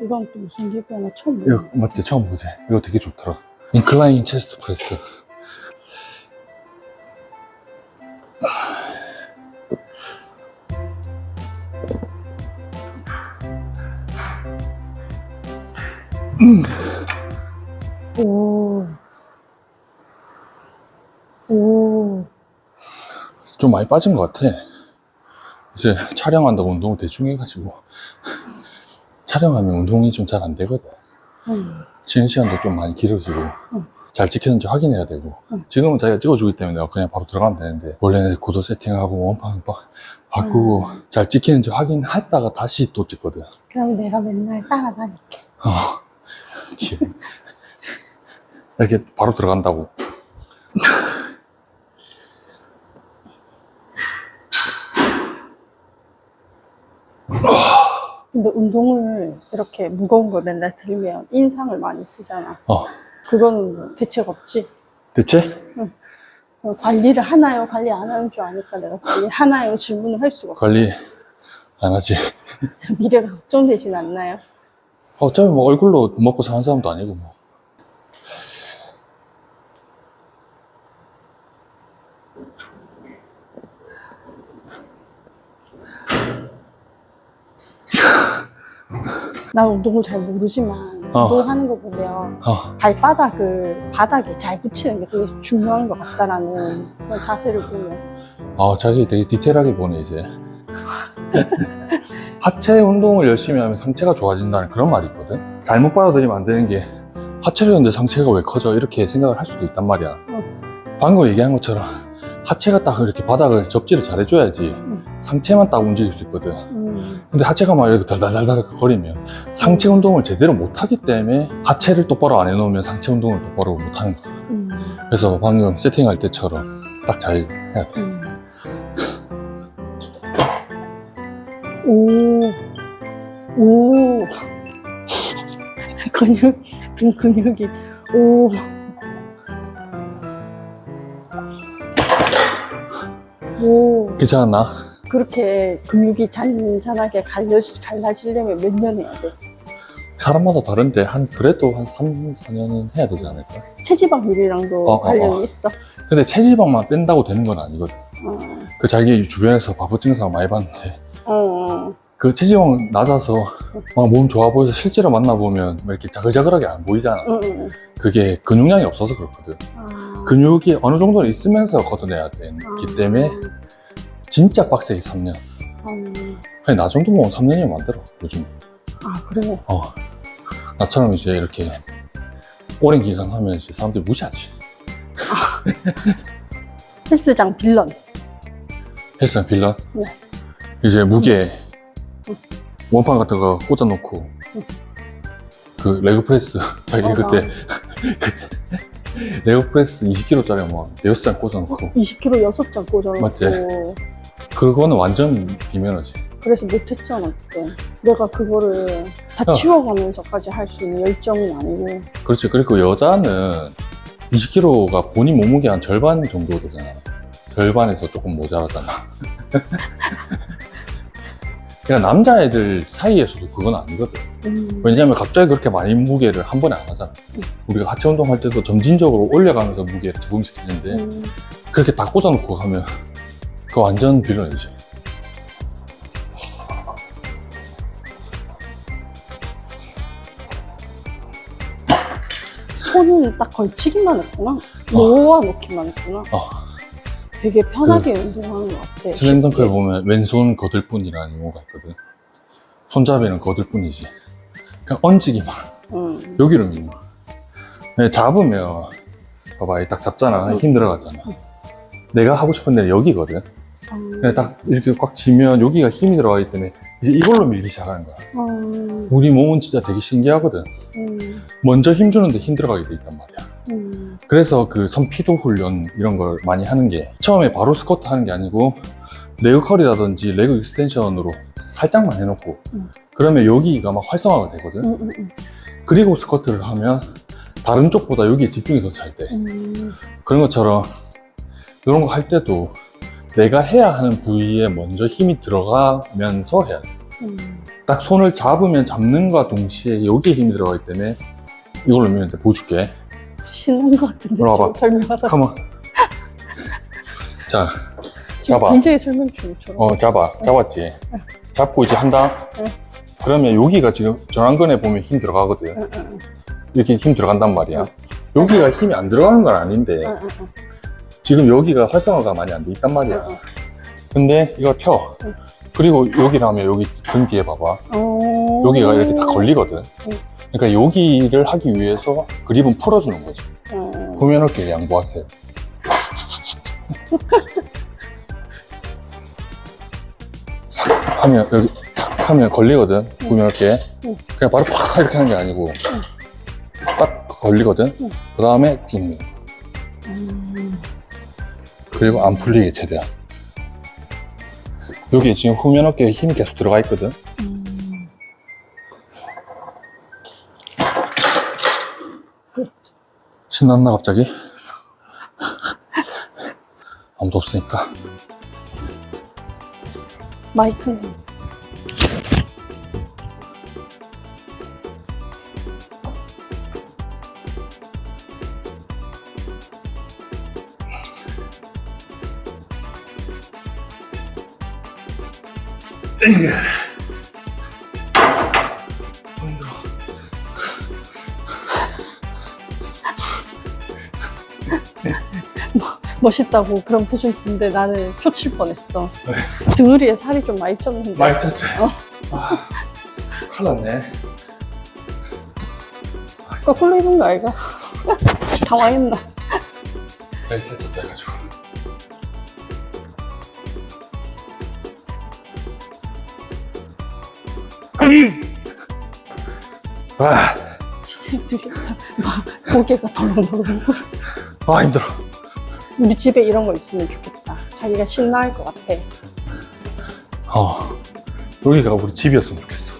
이건 또 무슨 기구야? 나 처음 보네. 이거 맞지? 처음 보지? 이거 되게 좋더라. 인클라인 체스트 프레스. 오. 오. 좀 많이 빠진 것 같아. 이제 촬영한다고 운동을 대충 해가지고. 촬영하면 운동이 좀 잘 안 되거든. 음. 쉬는 시간도 좀 많이 길어지고. 잘 찍혔는지 확인해야 되고. 지금은 자기가 찍어주기 때문에 내가 그냥 바로 들어가면 되는데. 원래는 구도 세팅하고 원판 바- 바꾸고 잘 찍히는지 확인했다가 다시 또 찍거든. 그럼 내가 맨날 따라다닐게. 이렇게. 이렇게 바로 들어간다고. 근데 운동을 이렇게 무거운 걸 맨날 들면 인상을 많이 쓰잖아. 어. 뭐 대책 없지. 대체? 어, 관리를 하나요? 관리 안 하는 줄 아니까 내가 관리 하나요? 질문을 할 수가 없어. 관리 안 하지. 미래가 걱정되진 않나요? 어차피 뭐 얼굴로 먹고 사는 사람도 아니고 뭐. 난 운동을 잘 모르지만 어. 운동하는 거 보면 어. 발바닥을 바닥에 잘 붙이는 게 되게 중요한 것 같다라는 그런 자세를 보면 아, 자기 되게 디테일하게 보네, 이제. 하체 운동을 열심히 하면 상체가 좋아진다는 그런 말이 있거든. 잘못 받아들이면 안 되는 게 하체를 했는데 상체가 왜 커져? 이렇게 생각을 할 수도 있단 말이야. 방금 얘기한 것처럼 하체가 딱 이렇게 바닥을 접지를 잘 해줘야지 음. 상체만 딱 움직일 수 있거든. 음, 근데 하체가 막 이렇게 달달달달 거리면 상체 운동을 제대로 못 하기 때문에 하체를 똑바로 안 해놓으면 상체 운동을 똑바로 못 하는 거야. 음, 그래서 방금 세팅할 때처럼 딱 잘 해야 돼. 음. 오, 오, 근육, 등 근육이, 오, 오, 괜찮았나? 그렇게 근육이 잔잔하게 갈려, 갈라지려면 몇 년 해야 돼? 사람마다 다른데 한 그래도 한 3, 4년은 해야 되지 않을까? 체지방률이랑도 어, 어, 관련이 어. 있어. 근데 체지방만 뺀다고 되는 건 아니거든. 어, 그 자기 주변에서 바보 증상 많이 봤는데 어, 어. 그 체지방 낮아서 막 몸 좋아 보여서 실제로 만나보면 막 이렇게 자글자글하게 안 보이잖아. 응. 그게 근육량이 없어서 그렇거든. 아. 근육이 어느 정도는 있으면서 걷어내야 되기 때문에 진짜 빡세게 3년. 음, 아니 나 정도면 3년이면 만들어 요즘. 아, 그래. 어. 나처럼 이제 이렇게 오랜 기간 하면 이제 사람들이 무시하지. 헬스장 빌런. 헬스장 빌런? 네. 이제 무게 응. 원판 같은 거 꽂아놓고 그 레그 프레스 자기 어, 그때 그때 레그 프레스 20kg짜리 뭐 여섯 장 꽂아놓고 20kg 6장 꽂아놓고. 맞지? 그거는 완전 비매너지. 그래서 못했잖아, 그때. 내가 그거를 다 어. 치워가면서까지 할 수 있는 열정은 아니고. 그렇지. 그리고 여자는 20kg가 본인 몸무게 한 절반 정도 되잖아. 절반에서 조금 모자라잖아. 그냥 남자애들 사이에서도 그건 아니거든. 음, 왜냐면 갑자기 그렇게 많이 무게를 한 번에 안 하잖아. 음. 우리가 하체 운동할 때도 점진적으로 올려가면서 무게를 적응시키는데 음, 그렇게 다 꽂아놓고 가면 그거 완전 빌런이지. 손은 딱 걸치기만 했구나. 놓아놓기만 했구나. 어. 되게 편하게 운동하는 것 같아. 슬램덩크를 쉽게. 보면 왼손 거들 뿐이라는 용어가 있거든. 손잡이는 거들 뿐이지. 그냥 얹기만. 음, 여기를 밀어. 네, 잡으면, 봐봐, 딱 잡잖아. 응. 힘 들어갔잖아. 내가 하고 싶은 데는 여기거든. 음, 근데 딱 이렇게 꽉 쥐면 여기가 힘이 들어가기 때문에 이제 이걸로 밀기 시작하는 거야. 음, 우리 몸은 진짜 되게 신기하거든. 음, 먼저 힘 주는데 힘 들어가게 돼 있단 말이야. 음, 그래서 그 선피도 훈련 이런 걸 많이 하는 게 처음에 바로 스쿼트 하는 게 아니고 레그 컬이라든지 레그 익스텐션으로 살짝만 해놓고 음. 그러면 여기가 막 활성화가 되거든. 음, 음, 음, 그리고 스쿼트를 하면 다른 쪽보다 여기에 집중이 더 잘 돼. 음, 그런 것처럼 이런 거 할 때도 내가 해야 하는 부위에 먼저 힘이 들어가면서 해야 돼. 음. 딱 손을 잡으면 잡는과 동시에 여기에 힘이 들어가기 때문에 이걸로 돼. 보여줄게. 신난 것 같은데 와봐. 설명하다 컴온. 자, 잡아. 굉장히 설명 중처럼 어, 잡아. 잡았지? 잡고 이제 한다? 응. 그러면 여기가 지금 전완근에 보면 힘 들어가거든. 응, 응, 이렇게 힘 들어간단 말이야. 응. 여기가 힘이 안 들어가는 건 아닌데, 응, 응, 응, 지금 여기가 활성화가 많이 안 돼 있단 말이야. 응, 근데 이거 펴. 응. 그리고 여기라면 여기 등 뒤에 봐봐. 어... 여기가 이렇게 다 걸리거든. 응. 그러니까 여기를 하기 위해서 그립은 풀어주는 거지. 어... 후면 어깨 양보하세요. 싹 하면 여기 탁 하면 걸리거든. 후면 어깨. 응. 그냥 바로 팍 이렇게 하는 게 아니고 딱 걸리거든. 응. 그 다음에 쭉 밀어. 음... 그리고 안 풀리게 최대한. 여기 지금 후면 어깨에 힘이 계속 들어가 있거든. 음... 신났나 갑자기? 아무도 없으니까. 마이크 는 멋있다고 그런 표정 주는데 나는 초칠 뻔했어. 등으리에 살이 좀 많이 쪘는데. 많이 쳤지? 어. 아, 큰일 났네. 거꾸로 입은 거 아이가? 당황했나? 잘 살짝 빼가지고. 아. 막 고개가 덜렁덜렁. 아 힘들어. 우리 집에 이런 거 있으면 좋겠다. 자기가 신나할 것 같아. 어, 여기가 우리 집이었으면 좋겠어.